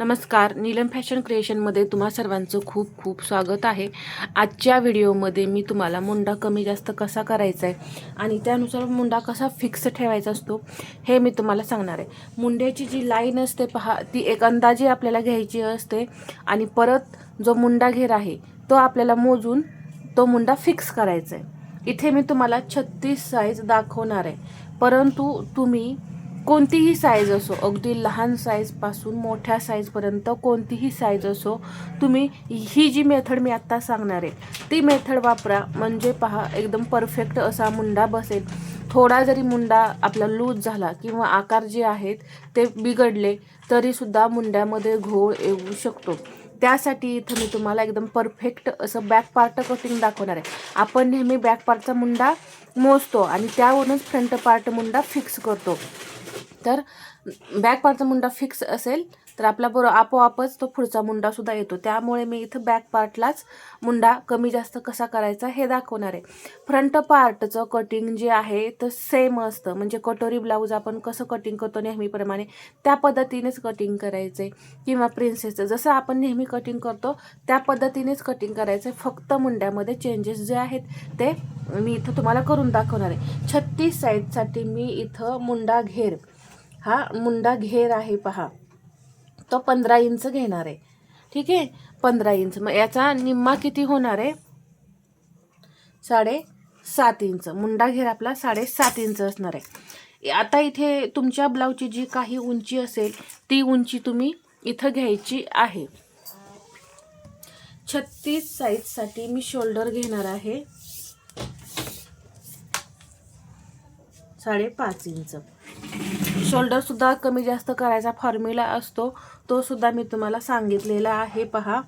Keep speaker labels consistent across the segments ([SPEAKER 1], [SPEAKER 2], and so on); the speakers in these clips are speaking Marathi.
[SPEAKER 1] नमस्कार. नीलम फॅशन क्रिएशनमध्ये तुम्हा सर्वांचं खूप खूप स्वागत आहे. आजच्या व्हिडिओमध्ये मी तुम्हाला मुंडा कमी जास्त कसा करायचा आहे आणि त्यानुसार मुंडा कसा फिक्स ठेवायचा असतो हे मी तुम्हाला सांगणार आहे. मुंड्याची जी लाईन असते पहा ती एक अंदाजे आपल्याला घ्यायची असते आणि परत जो मुंडा घेर आहे तो आपल्याला मोजून तो मुंडा फिक्स करायचा आहे. इथे मी तुम्हाला छत्तीस साईज दाखवणार आहे. परंतु तुम्ही कोणतीही साईज असो अगदी लहान साईजपासून मोठ्या साईजपर्यंत कोणतीही साईज असो तुम्ही ही जी मेथड मी आत्ता सांगणार आहे ती मेथड वापरा. म्हणजे पहा एकदम परफेक्ट असा मुंडा बसेल. थोडा जरी मुंडा आपला लूज झाला किंवा आकार जे आहेत ते बिघडले तरीसुद्धा मुंड्यामध्ये घोळ येऊ शकतो. त्यासाठी इथं मी तुम्हाला एकदम परफेक्ट असं बॅक पार्ट कटिंग दाखवणार आहे. आपण नेहमी बॅक पार्टचा मुंडा मोजतो आणि त्यावरूनच फ्रंट पार्ट मुंडा फिक्स करतो. तर बॅक पार्टचा मुंडा फिक्स असेल तर आपला बरोबर आपोआपच तो पुढचा मुंडासुद्धा येतो. त्यामुळे मी इथं बॅक पार्टलाच मुंडा कमी जास्त कसा करायचा हे दाखवणार आहे. फ्रंट पार्टचं कटिंग जे आहे तर सेम असतं. म्हणजे कटोरी ब्लाऊज आपण कसं कटिंग करतो नेहमीप्रमाणे त्या पद्धतीनेच कटिंग करायचं. आहे किंवा प्रिन्सेसचं जसं आपण नेहमी कटिंग करतो त्या पद्धतीनेच कटिंग करायचं. आहे फक्त मुंड्यामध्ये चेंजेस जे आहेत ते मी इथं तुम्हाला करून दाखवणार आहे. छत्तीस साईजसाठी मी इथं मुंडा घेर हा मुंडा घेर आहे पहा. तो पंधरा इंच घेणार आहे. ठीक आहे? पंधरा इंच. मग याचा निम्मा किती होणार आहे? साडे सात इंच. मुंडा घेर आपला साडेसात इंच असणार आहे. आता इथे तुमच्या ब्लाऊजची जी काही उंची असेल ती उंची तुम्ही इथं घ्यायची आहे. छत्तीस साईजसाठी मी शोल्डर घेणार आहे. साडेपाच इंच. शोल्डर सुद्धा कमी जास्त करायचा फॉर्म्युला असतो तो सुद्धा मी तुम्हाला सांगितलेला आहे पहा.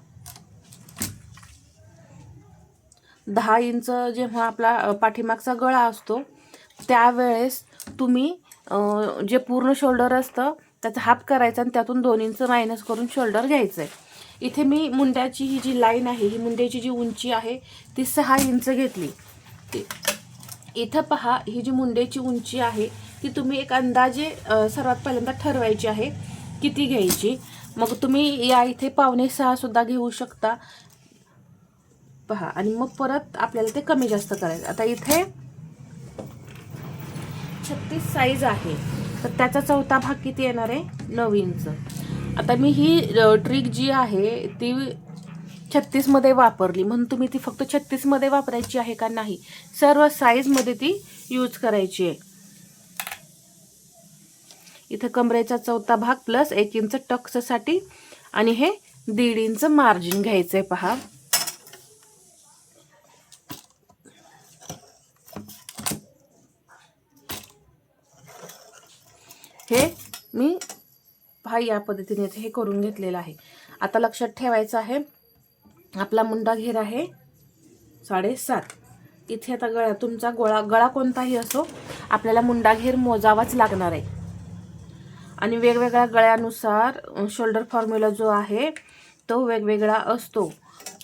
[SPEAKER 1] दहा इंच जेव्हा आपला पाठीमागचा गळा असतो त्यावेळेस तुम्ही जे पूर्ण शोल्डर असतं त्याचा हाफ करायचा आणि त्यातून दोन इंच मायनस करून शोल्डर घ्यायचं आहे इथे मी मुंड्याची ही जी लाईन आहे ही मुंड्याची जी उंची आहे ती सहा इंच घेतली. इथं पहा ही जी मुंड्याची उंची आहे ती तुम्ही एक अंदाजे सर्वात पहिल्यांदा ठरवायची आहे किती घ्यायची. मग तुम्ही या इथे पावणे सहा सुद्धा घेऊ शकता. पहा आणि मग परत आपल्याला ते कमी जास्त करायचं. आता इथे छत्तीस साईज आहे. तर त्याचा चौथा भाग किती येणार आहे? नऊ इंच. आता मी ही ट्रिक जी आहे ती छत्तीसमध्ये वापरली. म्हणून तुम्ही ती फक्त छत्तीसमध्ये वापरायची आहे का नाही? सर्व साईजमध्ये ती यूज करायची आहे. इथे कमरेचा चौथा भाग प्लस एक इंच टक्ससाठी. आणि हे दीड इंच मार्जिन घ्यायचं आहे पहा. हे मी पहा या पद्धतीने हे करून घेतलेलं आहे. आता लक्षात ठेवायचं आहे आपला मुंडा घेर आहे साडेसात. इथे आता गळा तुमचा गोळा गळा कोणताही असो आपल्याला मुंडा घेर मोजावाच लागणार आहे. आणि वेगवेगळ्या गळ्यानुसार शोल्डर फॉर्म्युला जो आहे तो वेगवेगळा असतो.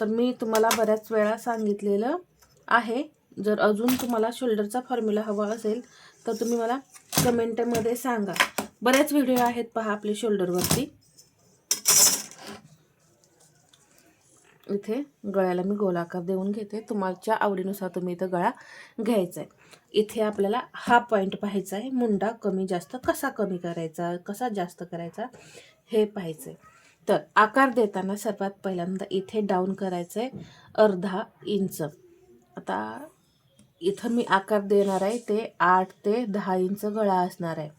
[SPEAKER 1] तर मी तुम्हाला बऱ्याच वेळा सांगितलेलं आहे. जर अजून तुम्हाला शोल्डरचा फॉर्म्युला हवा असेल तर तुम्ही मला कमेंटमध्ये सांगा. बरेच व्हिडिओ आहेत पहा आपले शोल्डरवरती इथे गळ्याला मी गोलाकार देऊन घेते. तुमच्या आवडीनुसार तुम्ही इथं गळा घ्यायचा आहे इथे आपल्याला हा पॉईंट पाहायचा आहे मुंडा कमी जास्त कसा कमी करायचा? कसा जास्त करायचा? हे पाहायचं आहे तर आकार देताना सर्वात पहिल्यांदा इथे डाऊन करायचं आहे अर्धा इंच. आता इथं मी आकार देणार आहे ते आठ ते दहा इंच गळा असणार आहे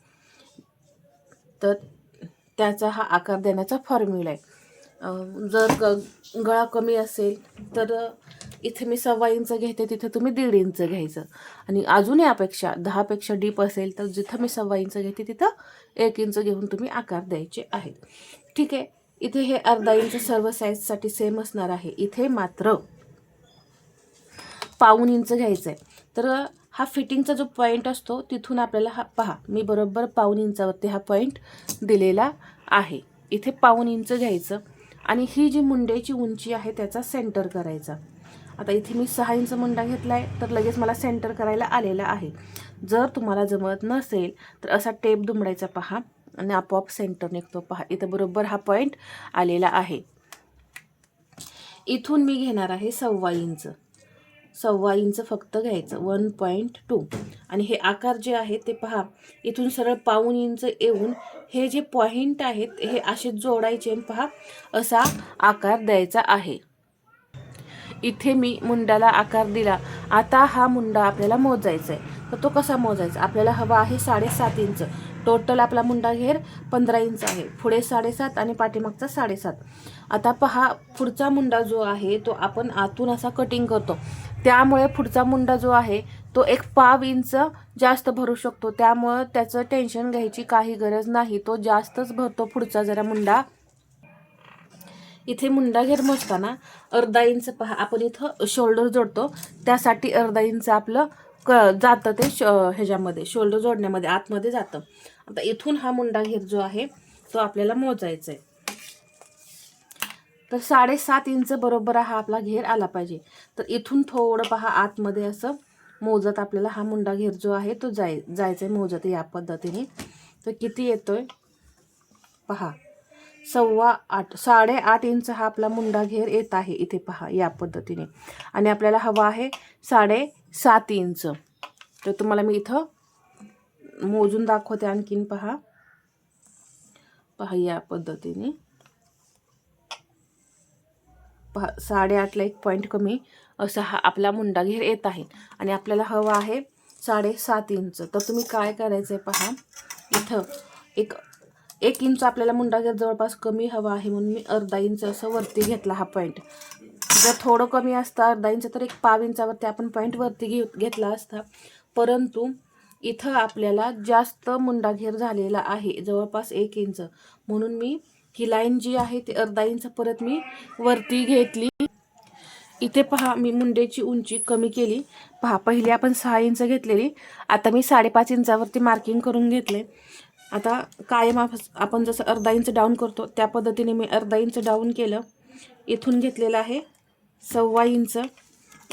[SPEAKER 1] तर त्याचा हा आकार देण्याचा फॉर्म्युला आहे. जर ग गळा कमी असेल तर इथे मी सव्वा इंच घेते तिथे तुम्ही दीड इंच घ्यायचं. आणि अजून यापेक्षा दहापेक्षा डीप असेल तर जिथं मी सव्वा इंच घेते तिथं एक इंच घेऊन तुम्ही आकार द्यायचे आहेत. ठीक आहे? इथे हे अर्धा इंच सर्व साईजसाठी सेम असणार आहे. इथे मात्र पाऊन इंच घ्यायचं आहे तर हा फिटिंगचा जो पॉईंट असतो तिथून आपल्याला हा पहा मी बरोबर पाऊन इंचावरती हा पॉईंट दिलेला आहे. इथे पाऊन इंच घ्यायचं. आणि ही जी मुंड्याची उंची आहे त्याचा सेंटर करायचा. आता इथे मी सहा इंच मुंडा घेतला आहे तर लगेच मला सेंटर करायला आलेला आहे. जर तुम्हाला जमत नसेल तर असा टेप दुमडायचा पहा आणि आपोआप सेंटर निघतो पहा. इथं बरोबर हा पॉईंट आलेला आहे. इथून मी घेणार आहे सव्वा इंच. सव्वा इंच फक्त घ्यायचं वन पॉईंट टू. आणि हे आकार जे आहे ते पहा इथून सरळ पाऊन इंच येऊन हे जे पॉईंट आहेत हे असे जोडायचे आणि पहा असा आकार द्यायचा आहे. इथे मी मुंडाला आकार दिला. आता हा मुंडा आपल्याला मोजायचा आहे तर तो कसा मोजायचा? आपल्याला हवा आहे साडेसात इंच. टोटल आपला मुंडा घेर पंधरा इंच आहे. पुढे साडेसात आणि पाठीमागचा साडेसात. आता पहा पुढचा मुंडा जो आहे तो आपण आतून असा कटिंग करतो. त्यामुळे पुढचा मुंडा जो आहे तो एक पाव इंच जास्त भरू शकतो. त्यामुळं त्याचं टेन्शन घ्यायची काही गरज नाही. तो जास्तच भरतो पुढचा जरा मुंडा. इथे मुंडा घेर मोजताना अर्धा इंच पहा आपण इथं शोल्डर जोडतो. त्यासाठी अर्धा इंच आपलं क जातं ते श ह्याच्यामध्ये शोल्डर जोडण्यामध्ये आतमध्ये जातं. आता इथून हा मुंडा घेर जो आहे तो आपल्याला मोजायचा आहे तर साडेसात इंच बरोबर हा आपला घेर आला पाहिजे. तर इथून थोडं पहा आतमध्ये असं मोजत आपल्याला हा मुंडा घेर जो आहे तो जाय जायचा आहे मोजत या पद्धतीने. तर किती येतोय? पहा सव्वा आठ साडेआठ इंच हा आपला मुंडा घेर येत आहे इथे पहा या पद्धतीने. आणि आपल्याला हवा आहे साडे सात इंच. तर तुम्हाला मी इथं मोजून दाखवते आणखीन पहा. पहा या पद्धतीने. पहा साडेआठला एक पॉईंट कमी. असा हा आपला मुंडा घेर येत आहे. आणि आपल्याला हवा आहे साडेसात इंच. तर तुम्ही काय करायचं आहे पहा? इथं एक एक इंच आपल्याला मुंडा घेर जवळपास कमी हवा आहे म्हणून मी अर्धा इंच असं वरती घेतला हा पॉईंट जर थोडं कमी असतं अर्धा इंच तर एक पाव इंचावरती आपण पॉईंटवरती घेऊ घे घेतला असता. परंतु इथं आपल्याला जास्त मुंडाघेर झालेला आहे जवळपास एक इंच. म्हणून मी ही लाईन जी आहे ती अर्धा इंच परत मी वरती घेतली. इथे पहा मी मुंडेची उंची कमी केली. पहा पहिली आपण सहा इंच घेतलेली. आता मी साडेपाच इंचावरती मार्किंग करून घेतले. आता कायम आपण जसं अर्धा इंच डाऊन करतो त्या पद्धतीने मी अर्धा इंच डाऊन केलं. इथून घेतलेलं आहे. सव्वा इंच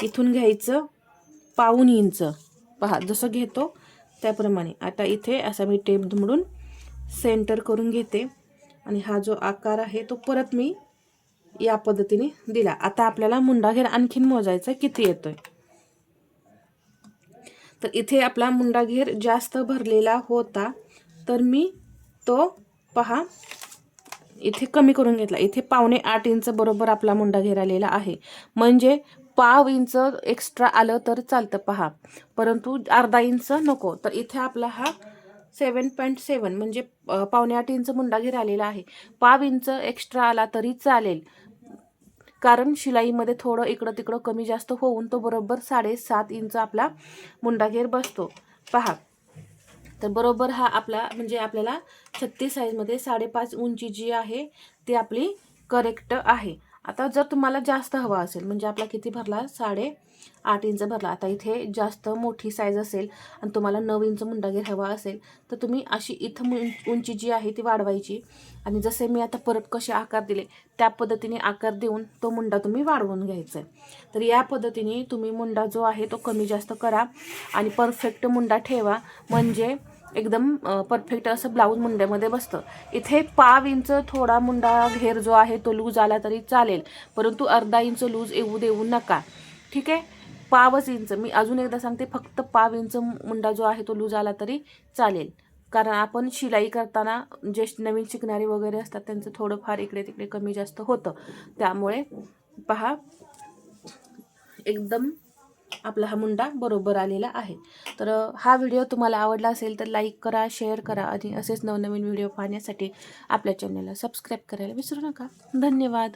[SPEAKER 1] इथून घ्यायचं पाऊन इंच. पहा जसं घेतो त्याप्रमाणे. आता इथे असा मी टेप दुमडून सेंटर करून घेते. आणि हा जो आकार आहे तो परत मी या पद्धतीने दिला. आता आपल्याला मुंडा घेर आणखीन मोजायचा किती येतोय. तर इथे आपला मुंडा घेर जास्त भरलेला होता तर मी तो पहा इथे कमी करून घेतला. इथे पावणे आठ इंच बरोबर आपला मुंडा घेरालेला आहे. म्हणजे पाव इंच एक्स्ट्रा आलं तर चालतं पहा. परंतु अर्धा इंच नको. तर इथे आपला हा सेवन पॉईंट सेवन म्हणजे पावणे आठ इंच मुंडा घेरालेला आहे. पाव इंच एक्स्ट्रा आला तरी चालेल. कारण शिलाईमध्ये थोडं इकडं तिकडं कमी जास्त होऊन तो बरोबर साडेसात इंच आपला मुंडाघेर बसतो. पहा. तर बरोबर हा आपला म्हणजे आपल्याला छत्तीस साईजमध्ये साडेपाच उंची जी आहे ती आपली करेक्ट आहे. आता जर तुम्हाला जास्त हवा असेल म्हणजे आपला किती भरला? साडे आठ इंच भरला. आता इथे जास्त मोठी साईज असेल आणि तुम्हाला नऊ इंच मुंडागीर हवा असेल तर तुम्ही अशी इथं उंची जी आहे ती वाढवायची. आणि जसे मी आता परत कसे आकार दिले त्या पद्धतीने आकार देऊन तो मुंडा तुम्ही वाढवून घ्यायचा आहे. तर या पद्धतीने तुम्ही मुंडा जो आहे तो कमी जास्त करा आणि परफेक्ट मुंडा ठेवा. म्हणजे एकदम परफेक्ट असं ब्लाऊज मुंड्यामध्ये बसतं. इथे पाव इंच थोडा मुंडा घेर जो आहे तो लूज आला तरी चालेल. परंतु अर्धा इंच लूज येऊ देऊ नका. ठीक आहे? पावच इंच. मी अजून एकदा सांगते फक्त पाव इंच मुंडा जो आहे तो लूज आला तरी चालेल. कारण आपण शिलाई करताना जे नवीन शिकणारे वगैरे असतात त्यांचं थोडंफार इकडे तिकडे कमी जास्त होतं. त्यामुळे पहा एकदम आपला हा मुंडा बरोबर आलेला आहे. तर हा व्हिडिओ तुम्हाला आवडला असेल तर लाईक करा शेअर करा आणि असेच नवनवीन व्हिडिओ पाहण्यासाठी आपल्या चॅनलला सबस्क्राईब करायला विसरू नका. धन्यवाद.